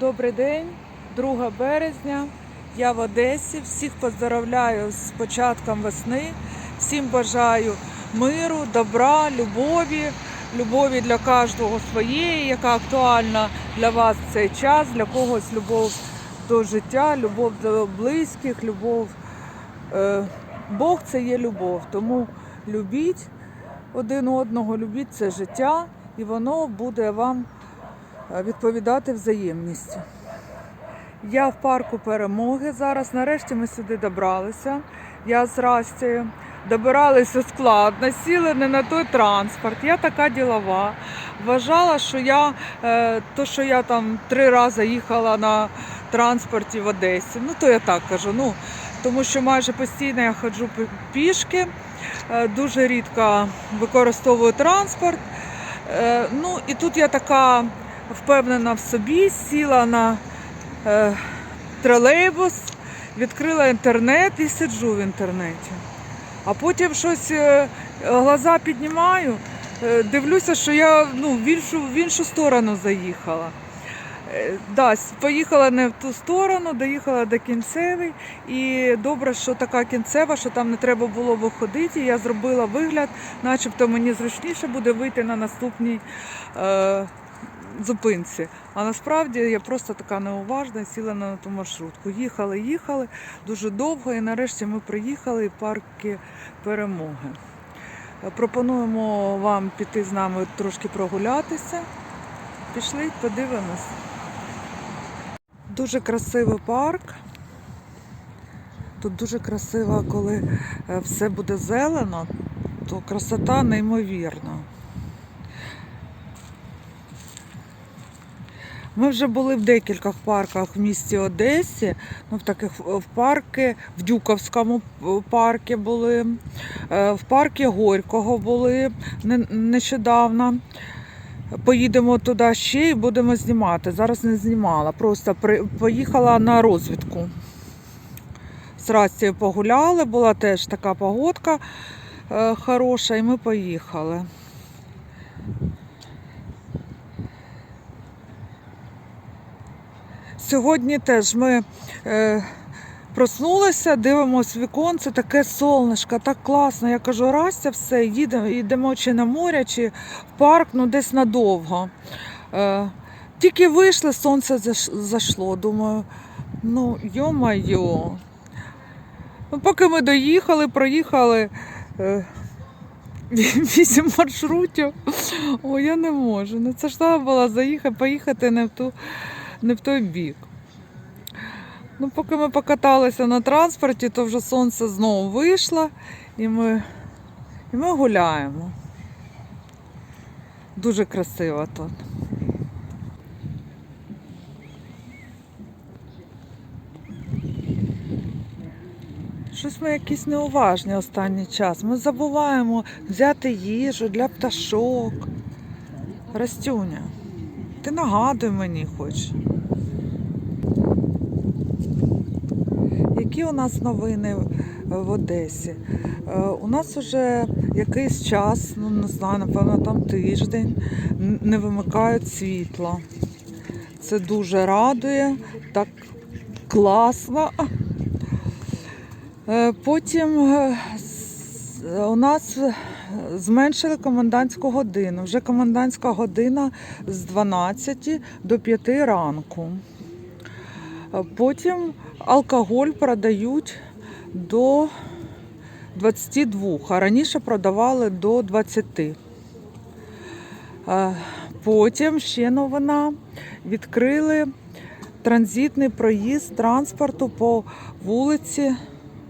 Добрий день, 2 березня. Я в Одесі. Всіх поздравляю з початком весни. Всім бажаю миру, добра, любові, любові для кожного своєї, яка актуальна для вас в цей час, для когось любов до життя, любов до близьких, любов. Е, Бог це є любов. Тому любіть один одного, любіть це життя, і воно буде вам відповідати взаємністю. Я в парку перемоги зараз. Нарешті ми сюди добралися. Я з Растею. Добиралися складно, сіли не на той транспорт. Я така ділова. Вважала, що я е, то, що я там три рази їхала на транспорті в Одесі. Ну то я так кажу. Ну тому що майже постійно я ходжу пішки, е, дуже рідко використовую транспорт. Е, Ну і тут я така впевнена в собі, сіла на е, тролейбус, відкрила інтернет і сиджу в інтернеті. А потім щось е, глаза піднімаю, е, дивлюся, що я ну, в, іншу, в іншу сторону заїхала. Е, Да, поїхала не в ту сторону, доїхала до кінцевої. І добре, що така кінцева, що там не треба було виходити. Я зробила вигляд, начебто мені зручніше буде вийти на наступній е, зупинці. А насправді я просто така неуважна, сіла на ту маршрутку. Їхали, їхали дуже довго, і нарешті ми приїхали в парки перемоги. Пропонуємо вам піти з нами трошки прогулятися. Пішли, подивимось. Дуже красивий парк. Тут дуже красиво, коли е, все буде зелено, то красота неймовірна. Ми вже були в декількох парках в місті Одесі. Ну, в таких е, в парки, в Дюковському е, парку були, е, в парку Горького були нещодавно. Поїдемо туди ще і будемо знімати. Зараз не знімала, просто при... поїхала на розвідку. З Растією погуляли, була теж така погодка е, хороша, і ми поїхали. Сьогодні теж ми е, проснулися, дивимося віконце, таке сонечко, так класно. Я кажу, Растя, все, їдемо, йдемо чи на море, чи в парк, ну десь надовго. Е, тільки вийшли, сонце зайшло. Думаю, ну йо-майо. Ну, поки ми доїхали, проїхали е, вісім маршрутів. Ой, я не можу. Ну це ж треба було заїхати, поїхати не в, ту, не в той бік. Ну, поки ми покаталися на транспорті, то вже сонце знову вийшло і ми, і ми гуляємо. Дуже красиво тут. Щось ми якісь неуважні останній час. Ми забуваємо взяти їжу для пташок. Растюня, ти нагадуй мені хоч. Які у нас новини в Одесі? Е, У нас вже якийсь час, ну не знаю, напевно, там тиждень, не вимикають світло. Це дуже радує, так класно. Е, Потім е, у нас зменшили комендантську годину. Вже комендантська година з 12 до 5 ранку. Потім алкоголь продають до 22, а раніше продавали до 20. Е, Потім ще новина. Відкрили транзитний проїзд транспорту по вулиці.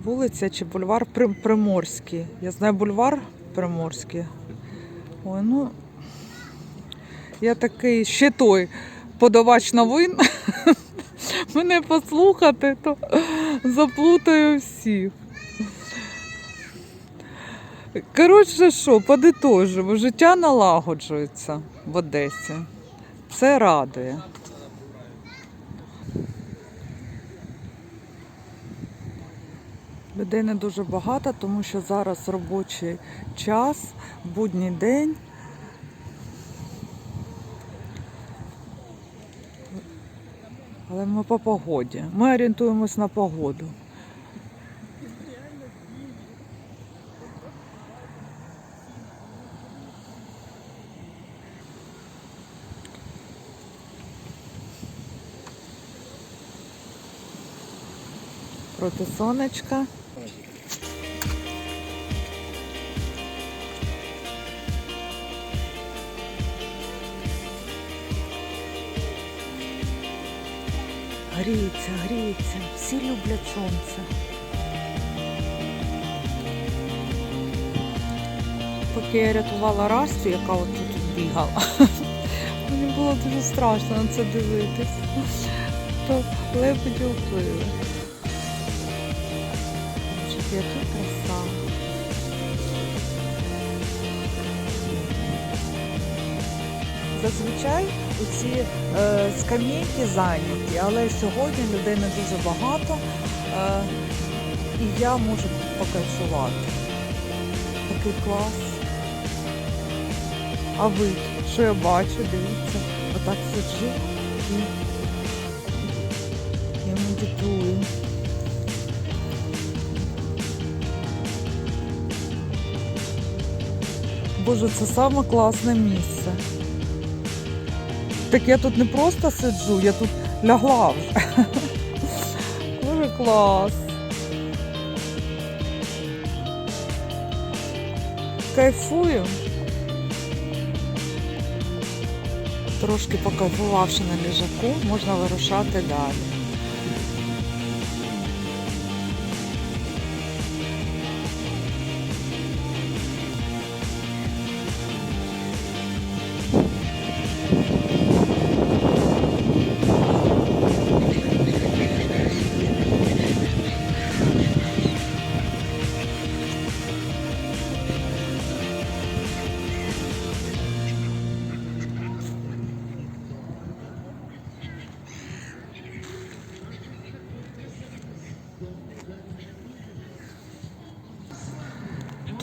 Вулиця чи бульвар Приморський. Я знаю бульвар Приморський. Ой, ну я такий ще той подавач новин. Мене послухати, то заплутаю всіх. Коротше, що, подитожимо, життя налагоджується в Одесі. Це радує. Людей не дуже багато, тому що зараз робочий час, будній день. Але ми по погоді. Ми орієнтуємось на погоду. Проти сонечка. Гріється, гріється. Всі люблять сонце. Поки я рятувала Растю, яка от тут бігала. Мені було дуже страшно на це дивитись. То лебеді впливи. Я краса. Зазвичай ці е, скам'янки зайняті, але сьогодні людей не дуже багато е, і я можу покайфувати. Такий клас. А ви, що я бачу, дивіться, отак сиджу і, і медитую. Боже, це саме класне місце. Так я тут не просто сиджу, я тут лягла вже. Дуже клас. Кайфую. Трошки покайфувавши на ліжаку, можна вирушати далі.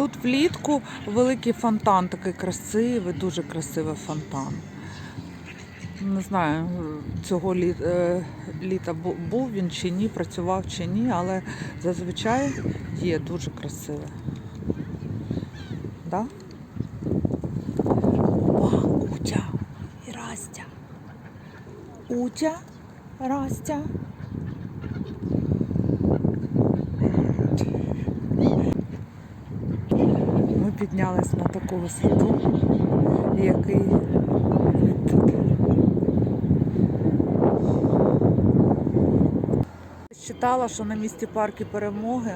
Тут влітку великий фонтан, такий красивий, дуже красивий фонтан. Не знаю, цього е, літа був він чи ні, працював чи ні, але зазвичай є дуже красиве. Да? О, Утя і Растя. Утя, Растя. Ми піднялись на таку висоту, який тут. Читала, що на місці парки перемоги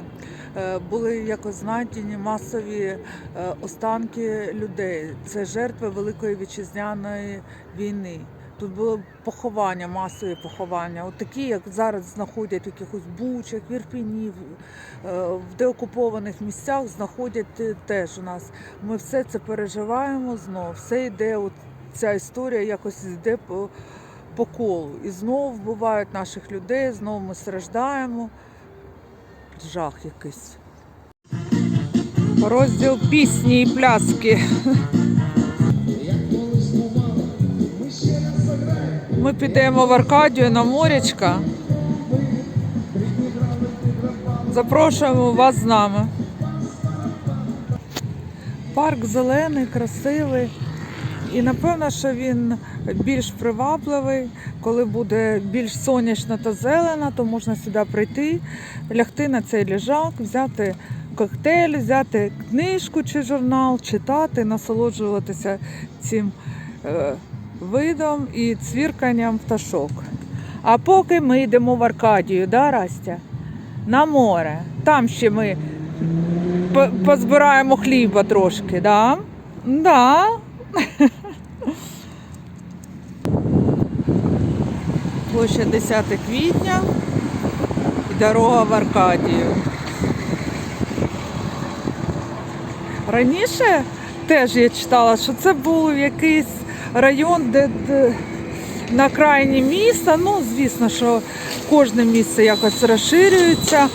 е, були якось знайдені масові е, останки людей. Це жертви Великої вітчизняної війни. Тут було поховання, масові поховання. От такі, як зараз знаходять в якихось бучах, в Ірпіні, в- е, деокупованих місцях знаходять е, теж у нас. Ми все це переживаємо знову. Все йде, от ця історія якось йде по, по колу. І знову вбивають наших людей, знову ми страждаємо. Жах якийсь. Розділ пісні і пляски. Ми підемо в Аркадію на морячка. Запрошуємо вас з нами. Парк зелений, красивий. І напевно, що він більш привабливий. Коли буде більш сонячно та зелено, то можна сюди прийти, лягти на цей ліжак, взяти коктейль, взяти книжку чи журнал, читати, насолоджуватися цим е, видом і цвірканням пташок. А поки ми йдемо в Аркадію, да, Растя? На море. Там ще ми позбираємо хліба трошки, да? Да. Площа 10 квітня і дорога в Аркадію. Раніше теж я читала, що це був якийсь район, де, де на крайні міста. Ну, звісно, що кожне місце якось розширюється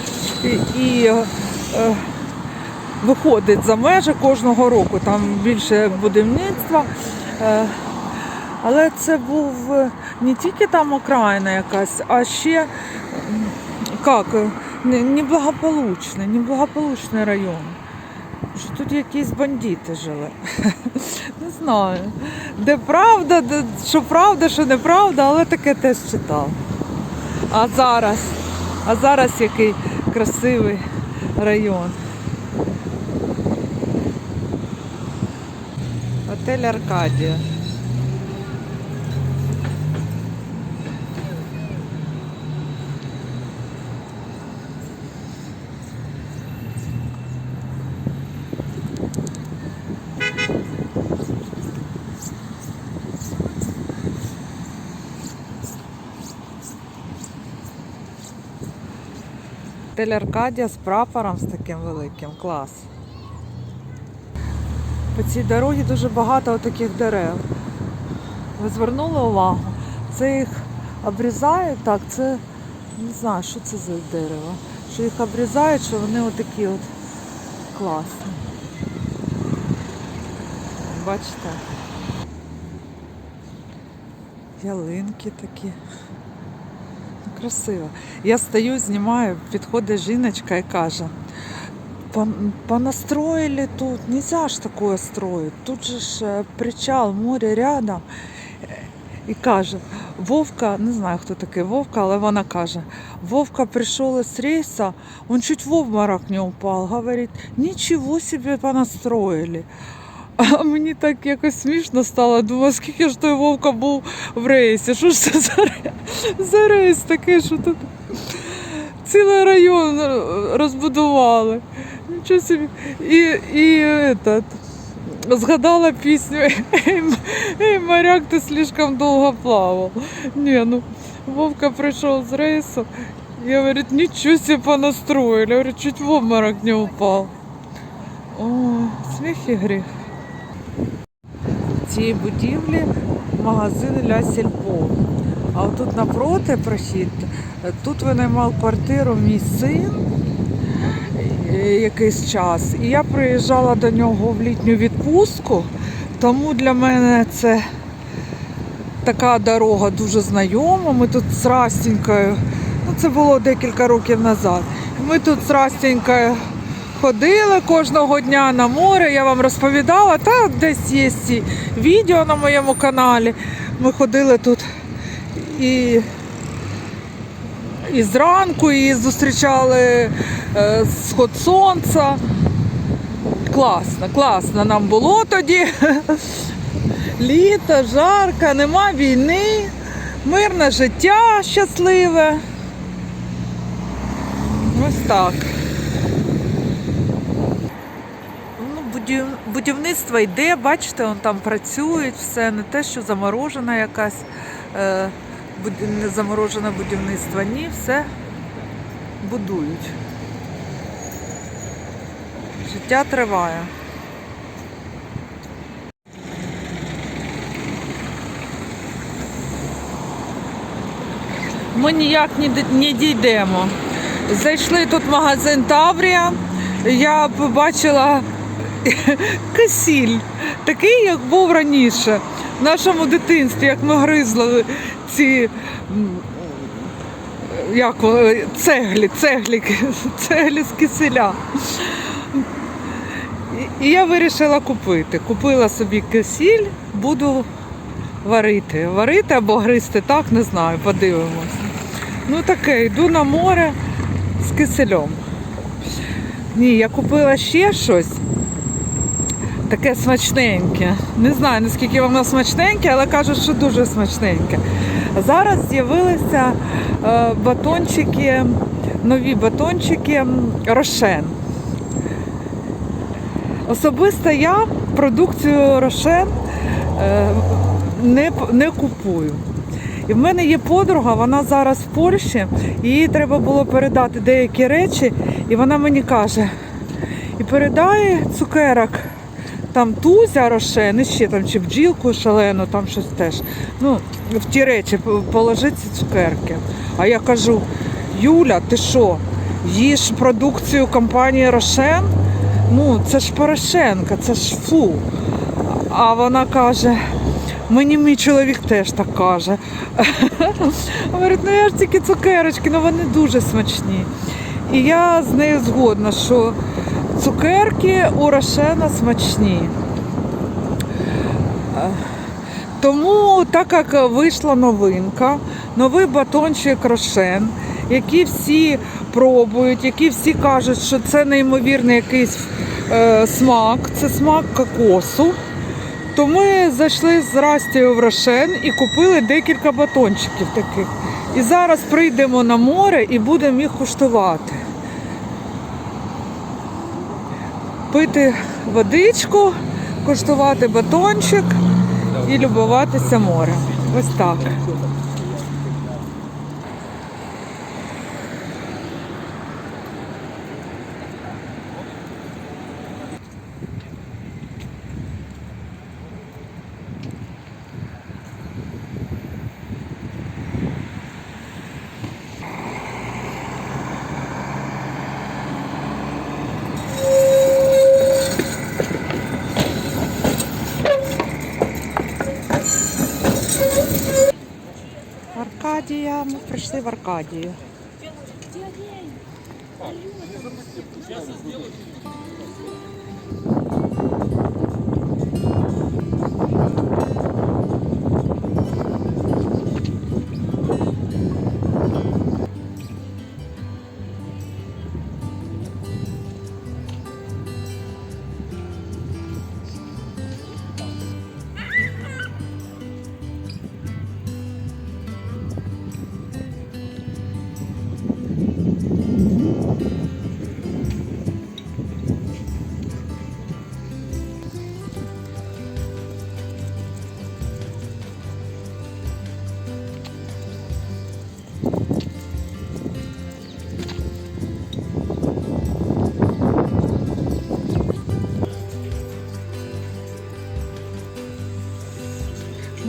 і, і е, виходить за межі кожного року. Там більше будівництва. Е, але це був е, не тільки там окраїна якась, а ще як, е, не- неблагополучний, неблагополучний район. Що тут якісь бандити жили. Не знаю. Де правда, де, що правда, що неправда, але таке теж читав. А зараз, а зараз який красивий район. Отель Аркадія. Отель Аркадія з прапором з таким великим. Клас. По цій дорозі дуже багато таких дерев. Ви звернули увагу? Це їх обрізають, так, це не знаю, що це за дерево. Що їх обрізають, що вони отакі от класні. Бачите? Ялинки такі. Красиво. Я стою, знімаю, підходить жіночка і каже, «Пон- понастроили тут, нельзя ж такое строить. Тут же ж е, причал, море рядом. І каже, Вовка, не знаю, хто такий Вовка, але вона каже, Вовка прийшов із рейса, он чуть в обморок не упал. Говорить, нічого собі понастроили. А мені так якось смішно стало. Думаю, скільки ж той Вовка був в рейсі? Що ж це за, за рейс такий, що тут цілий район розбудували. Нічого собі. І, і этот, згадала пісню «Ей, моряк, ти слишком довго плавав. Ні, ну Вовка прийшов з рейсу і говорить, нічого себе понастроили. Говорить, чуть в обморок не упав. О, сміх і гріх. Цій будівлі магазин Ля Сільпо. А отут напроти прохід, тут винаймав квартиру мій син е, якийсь час. І я приїжджала до нього в літню відпустку, тому для мене це така дорога дуже знайома. Ми тут з Растінькою, ну це було декілька років назад. Ми тут з Растінькою ходили кожного дня на море. Я вам розповідала, та десь є ці відео на моєму каналі. Ми ходили тут і, і зранку, і зустрічали е, сход сонця. Класно, класно нам було тоді. Літо, жарко, нема війни, мирне життя щасливе. Ось так. Ну, будів... Будівництво йде, бачите, он там працюють, все не те, що заморожена якась е, не заморожене будівництво. Ні, все будують. Життя триває. Ми ніяк не дійдемо. Зайшли тут магазин Таврія. Я побачила кисіль, такий, як був раніше, в нашому дитинстві, як ми гризли ці як, цеглі, цеглі, цеглі з киселя. І- я вирішила купити. Купила собі кисіль, буду варити. Варити або гризти так, не знаю, подивимось. Ну таке, йду на море з кисельом. Ні, я купила ще щось. Таке смачненьке. Не знаю, наскільки воно смачненьке, але кажуть, що дуже смачненьке. Зараз з'явилися е, батончики, нові батончики Рошен. Особисто я продукцію Рошен е, не, не купую. І в мене є подруга, вона зараз в Польщі, їй треба було передати деякі речі, і вона мені каже, і передає цукерок там Тузя Рошен, і ще там чи бджілку шалену, там щось теж. Ну, в ті речі п- положи ці цукерки. А я кажу, Юля, ти що, їш продукцію компанії Рошен? Ну, це ж Порошенка, це ж фу. А вона каже, Мені мій чоловік теж так каже. Говорить, ну я ж тільки цукерочки, ну вони дуже смачні. І я з нею згодна, що цукерки у Рошена смачні. Е, Тому, так як вийшла новинка, новий батончик Рошен, який всі пробують, які всі кажуть, що це неймовірний якийсь е, смак, це смак кокосу. То ми зайшли з Растією в Рошен і купили декілька батончиків таких. І зараз прийдемо на море і будемо їх куштувати. Пити водичку, куштувати батончик і любуватися морем. Ось так. Аркадія, ми прийшли в Аркадію.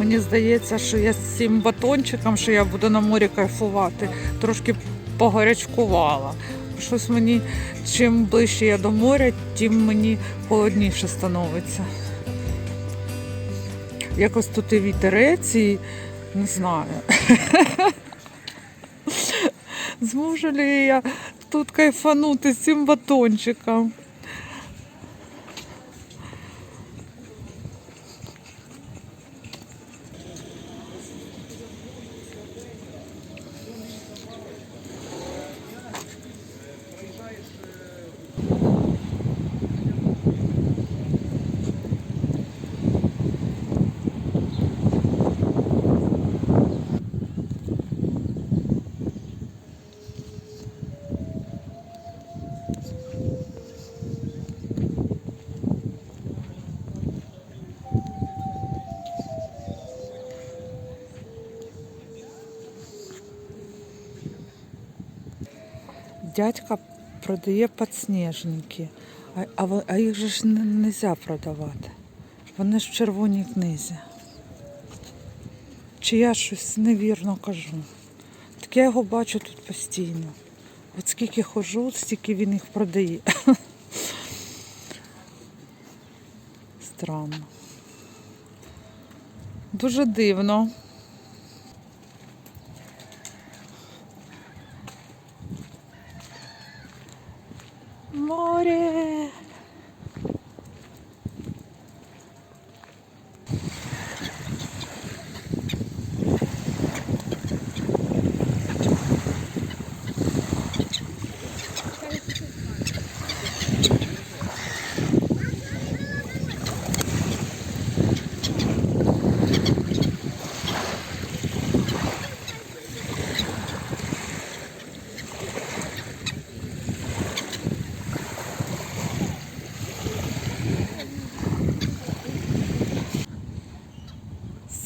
Мені здається, що я з цим батончиком, що я буду на морі кайфувати, трошки погорячкувала. Щось мені, чим ближче я до моря, тим мені холодніше становиться. Якось тут і вітерець, і не знаю. Зможу ли я тут кайфанути з цим батончиком? Дядька продає підсніжники, а, а, їх же ж не можна продавати. Вони ж в червоній книзі. Чи я щось невірно кажу? Так я його бачу тут постійно. От скільки хожу, стільки він їх продає. Странно. Дуже дивно. Море.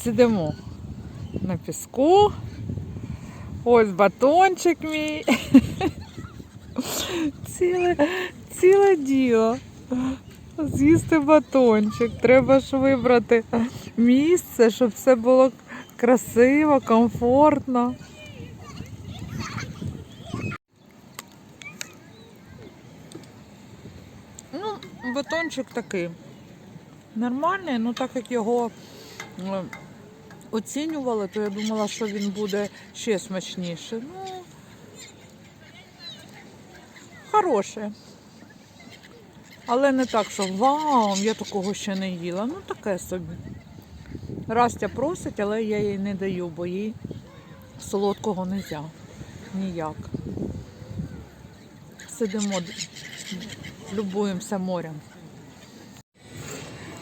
Сидимо на піску. Ось батончик мій. Ціле, ціле діло. З'їсти батончик. Треба ж вибрати місце, щоб все було красиво, комфортно. Ну, батончик такий нормальний, ну так як його е, оцінювала, то я думала, що він буде ще смачніший. Ну, хороше. Але не так, що вау, я такого ще не їла. Ну таке собі. Растя просить, але я їй не даю, бо їй солодкого не можна. Ніяк. Сидимо, любуємося морем.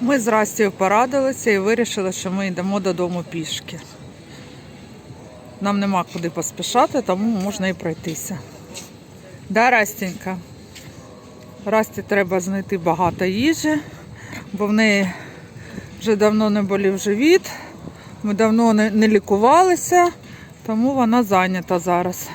Ми з Растю порадилися і вирішили, що ми йдемо додому пішки. Нам нема куди поспішати, тому можна і пройтися. Да, Растенька? Расті треба знайти багато їжі, бо в неї вже давно не болів живіт, ми давно не лікувалися, тому вона зайнята зараз.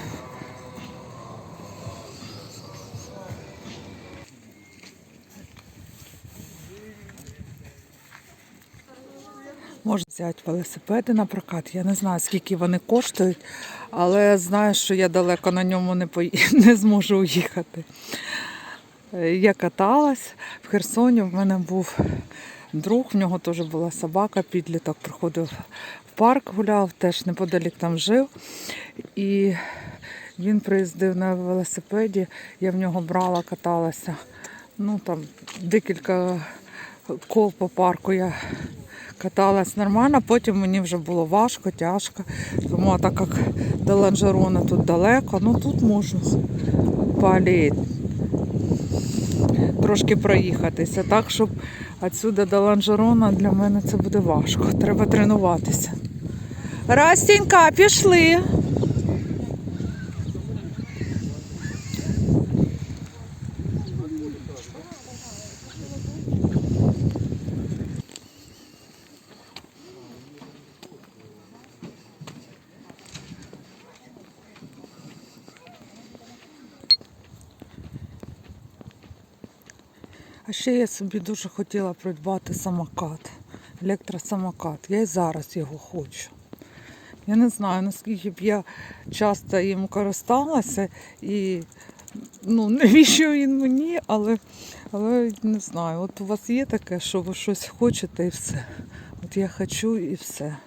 Можна взяти велосипеди на прокат. Я не знаю, скільки вони коштують, але знаю, що я далеко на ньому не, пої... не зможу уїхати. Е, Я каталась в Херсоні. В мене був друг, в нього теж була собака, підліток приходив в парк, гуляв, теж неподалік там жив. І він приїздив на велосипеді, я в нього брала, каталася. Ну там декілька кол по парку я каталась нормально, потім мені вже було важко, тяжко. Тому так як до Ланжерона тут далеко, ну тут можна по трошки проїхатися. Так, щоб відсюди до Ланжерона для мене це буде важко. Треба тренуватися. Растінька, пішли. Ще я собі дуже хотіла придбати самокат, електросамокат. Я і зараз його хочу. Я не знаю, наскільки б я часто їм користалася і ну, навіщо він мені, але, але не знаю. От у вас є таке, що ви щось хочете і все. От я хочу і все.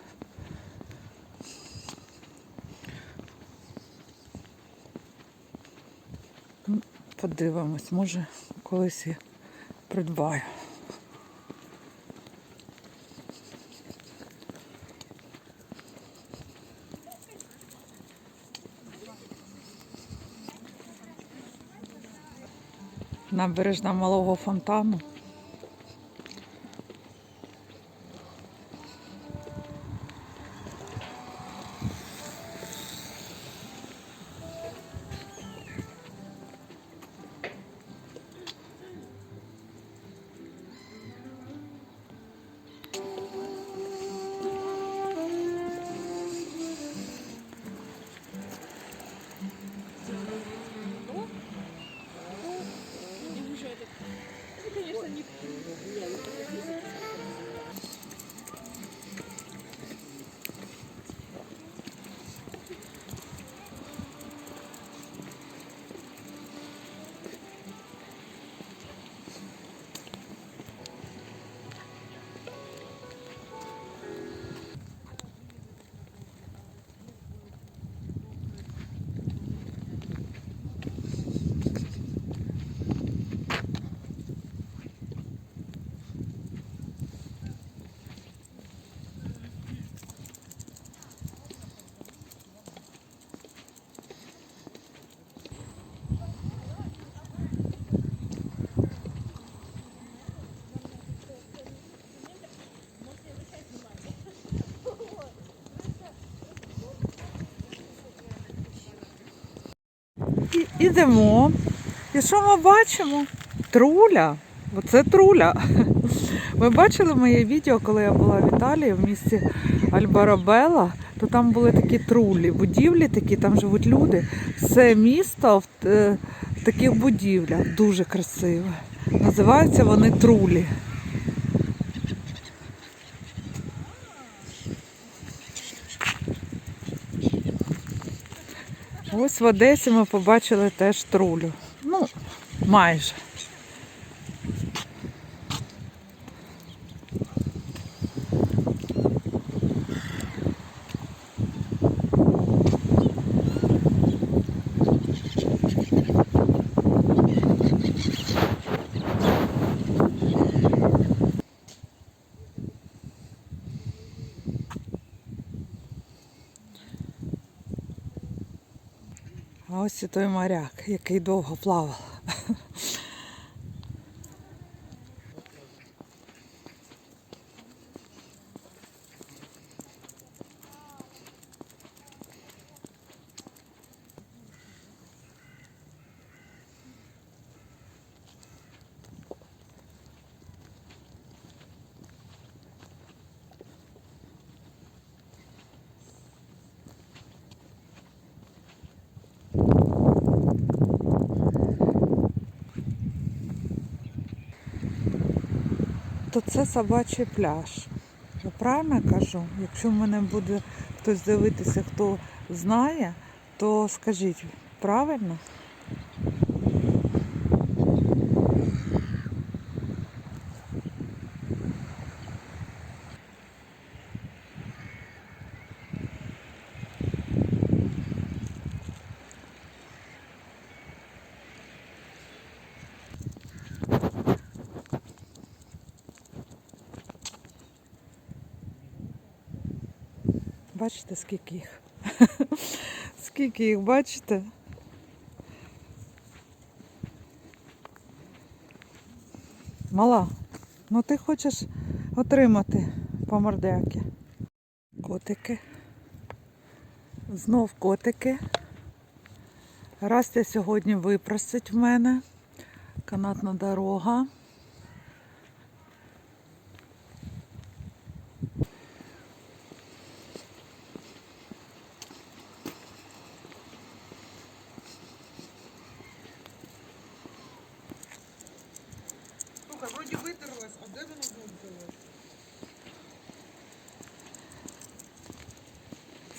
Подивимось, може колись і придбаю. Набережна малого фонтану. Ідемо. І що ми бачимо? Труля. Оце труля. Ви бачили моє відео, коли я була в Італії в місті Альбарабела, то там були такі трулі, будівлі такі, там живуть люди. Все місто в, е, в таких будівлях. Дуже красиве. Називаються вони трулі. Ось в Одесі ми побачили теж трулю. Ну, майже. Ось той моряк, який довго плавав. То це собачий пляж. Я правильно кажу? Якщо мене буде хтось дивитися, хто знає, то скажіть, правильно? Бачите, скільки їх? скільки їх, бачите? Мала, ну ти хочеш отримати по мордяки. Котики. Знов котики. Растя сьогодні випросить в мене. Канатна дорога. Слухай, вроді витерлась, а де воно знов взялось?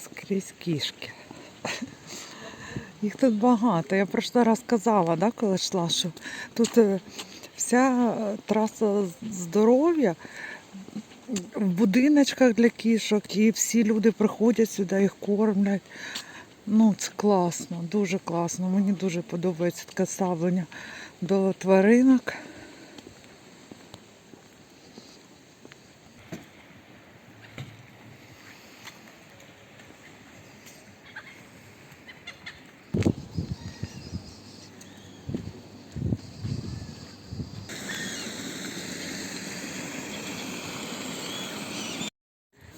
Скрізь кішки. Їх тут багато. Я просто раз казала, да, коли йшла, що тут е, вся е, траса здоров'я в будиночках для кішок, і всі люди приходять сюди, їх кормлять. Ну, це класно, дуже класно. Мені дуже подобається таке ставлення до тваринок.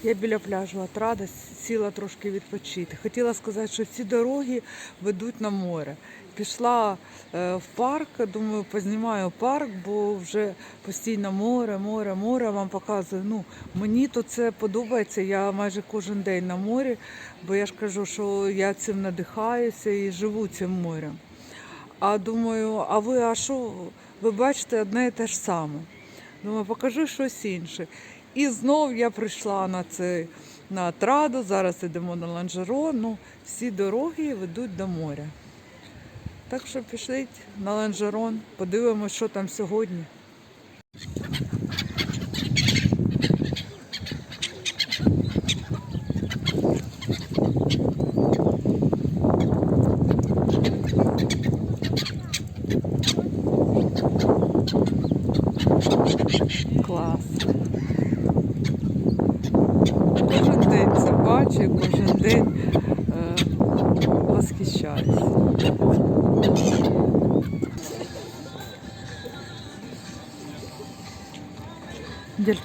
Я біля пляжу Атрада сіла трошки відпочити. Хотіла сказати, що ці дороги ведуть на море. Пішла е, в парк, думаю, познімаю парк, бо вже постійно море, море, море вам показую. Ну, мені то це подобається. Я майже кожен день на морі, бо я ж кажу, що я цим надихаюся і живу цим морем. А думаю, а ви, а що? Ви бачите одне і те ж саме. Думаю, покажи щось інше. І знов я прийшла на цей на Атраду, зараз йдемо на Ланжеро. Ну, всі дороги ведуть до моря. Так що пішліть на Ланжерон, подивимося, що там сьогодні.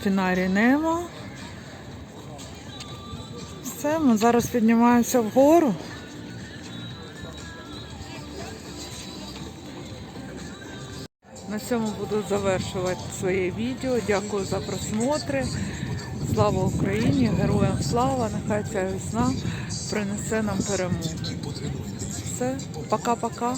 Дельфінарій Немо. Все, ми зараз піднімаємося вгору. На цьому буду завершувати своє відео. Дякую за просмотри. Слава Україні! Героям слава! Нехай ця весна принесе нам перемогу. Все, пока-пока.